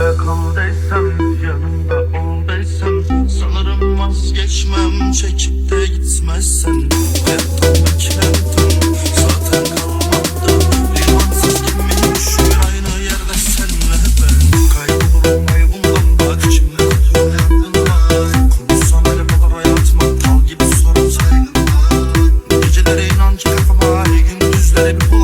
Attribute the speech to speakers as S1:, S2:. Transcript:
S1: Benimle kal desem yanımda ol desem. Sanırım vazgeçmem çekip de gitmezsen. Hep tam ikilemdim zaten kalmadı Limansız kimin düşür aynı yerde senle ben. Kaybolurum kaybımdan bak içimde tutuyorum yanında Konuşsam hele kadar hayatıma kal gibi sorun saygında Geceleri inan ki kafama gündüzleri bir